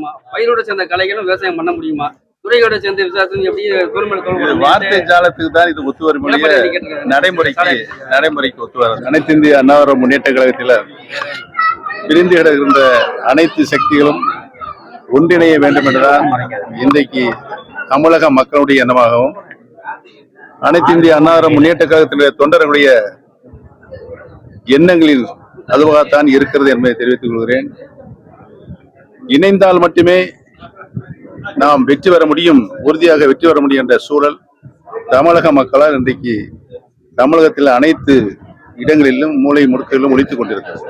முடியுமா? பயிரோட சேர்ந்த கலைகளும் விவசாயம் பண்ண முடியுமா? துறையோட சேர்ந்த விவசாயத்தையும் எப்படி வார்த்தை ஜாலத்துக்கு தான் இது ஒத்து வரும் நடைமுறைக்கு நடைமுறைக்கு ஒத்து வராது. அனைத்து இந்திய அன்னாவர முன்னேற்ற கழகத்தில் பிரிந்து கிடக்கின்ற அனைத்து சக்திகளும் ஒன்றிணைய வேண்டும் என்றுதான் இன்றைக்கு தமிழக மக்களுடைய எண்ணமாகவும் அனைத்து இந்திய அன்னாவர முன்னேற்ற கழகத்தினுடைய தொண்டர்களுடைய எண்ணங்களில் அதுவாகத்தான் இருக்கிறது என்பதை தெரிவித்துக் கொள்கிறேன். இணைந்தால் மட்டுமே நாம் வெற்றி பெற முடியும் உறுதியாக வெற்றி பெற முடியும் என்ற சூழல் தமிழக மக்களால் இன்றைக்கு தமிழகத்தில் அனைத்து இடங்களிலும் மூலை முடுக்கிலும் ஒழித்துக் கொண்டிருக்கிறது.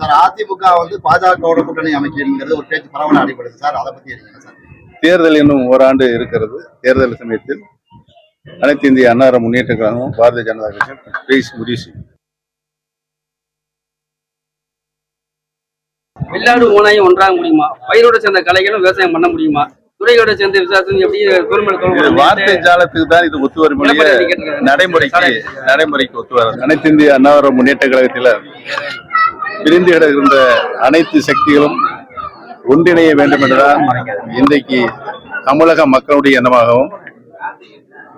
சார் அதிமுக வந்து பாஜகவோட கூட்டணி அமைக்கிறது ஒரு பேச்சு பரவலாக அடிபடுது. சார் அதை பத்தி சார்? தேர்தல் இன்னும் ஓராண்டு இருக்கிறது. தேர்தல் சமயத்தில் அனைத்து இந்திய அன்னார முன்னேற்ற கழகமும் பாரதிய ஜனதா கட்சியும் பேசி முடிவு வெள்ளாடு ஓனாயும் ஒன்றாக முடியுமா? பயிரோட சேர்ந்த கலைகளும் விவசாயம் பண்ண முடியுமா? துறையோட சேர்ந்த விவசாயத்தையும் எப்படி இது வார்த்தை ஜாலத்துக்கு தான் இது ஒத்து வரும் நடைமுறைக்கு நடைமுறைக்கு ஒத்து வராது அனைத்து இந்திய அன்னாவர முன்னேற்ற கழகத்தில் பிரிந்து கிடக்கின்ற அனைத்து சக்திகளும் ஒன்றிணைய வேண்டும் என்றுதான் இன்றைக்கு தமிழக மக்களுடைய எண்ணமாகவும்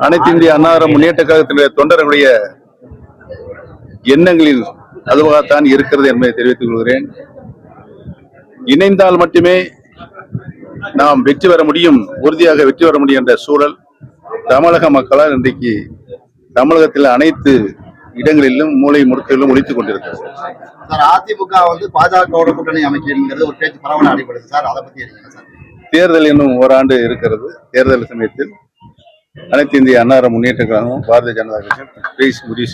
அனைத்து இந்திய அன்னாவர முன்னேற்ற கழகத்தினுடைய தொண்டர்களுடைய எண்ணங்களில் அதுவாகத்தான் இருக்கிறது என்பதை தெரிவித்துக் கொள்கிறேன். இணைந்தால் மட்டுமே நாம் வெற்றி பெற முடியும் உறுதியாக வெற்றி பெற முடியும் என்ற சூழல் தமிழக மக்களால் இன்றைக்கு தமிழகத்தில் அனைத்து இடங்களிலும் மூலை முடுக்கிலும் ஒழித்துக் கொண்டிருக்கிறது. சார் அதிமுக வந்து பாஜகவோட கூட்டணி அமைக்கிறது ஒரு பேச்சு பரவலாக அடிபடுது சார். அதை பத்தி சார்? தேர்தல் இன்னும் ஓராண்டு இருக்கிறது. தேர்தல் சமயத்தில் அனைத்து இந்திய அன்னார முன்னேற்ற கழகமும் பாரதிய ஜனதா கட்சியும் பேசி முடிவு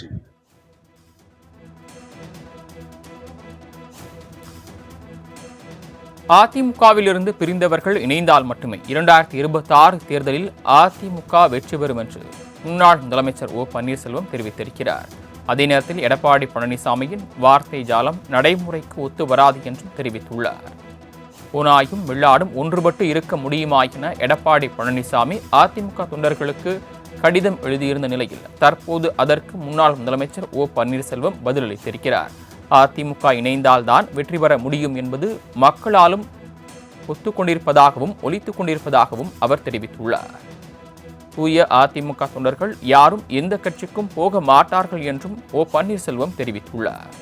அதிமுகவிலிருந்து பிரிந்தவர்கள் இணைந்தால் மட்டுமே இரண்டாயிரத்தி இருபத்தி ஆறு தேர்தலில் அதிமுக வெற்றி பெறும் என்று முன்னாள் முதலமைச்சர் ஓ பன்னீர்செல்வம் தெரிவித்திருக்கிறார். அதே நேரத்தில் எடப்பாடி பழனிசாமியின் வார்த்தை ஜாலம் நடைமுறைக்கு ஒத்து வராது என்றும் தெரிவித்துள்ளார். ஓனாயும் வெள்ளாடும் ஒன்றுபட்டு இருக்க முடியுமா என எடப்பாடி பழனிசாமி அதிமுக தொண்டர்களுக்கு கடிதம் எழுதியிருந்த நிலையில் தற்போது அதற்கு முன்னாள் முதலமைச்சர் ஓ பன்னீர்செல்வம் பதிலளித்திருக்கிறார். அதிமுக இணைந்தால்தான் வெற்றி பெற முடியும் என்பது மக்களாலும் ஒத்துக்கொண்டிருப்பதாகவும் ஒலித்துக் கொண்டிருப்பதாகவும் அவர் தெரிவித்துள்ளார். தூய அதிமுக தொண்டர்கள் யாரும் எந்த கட்சிக்கும் போக மாட்டார்கள் என்றும் ஓ பன்னீர்செல்வம் தெரிவித்துள்ளார்.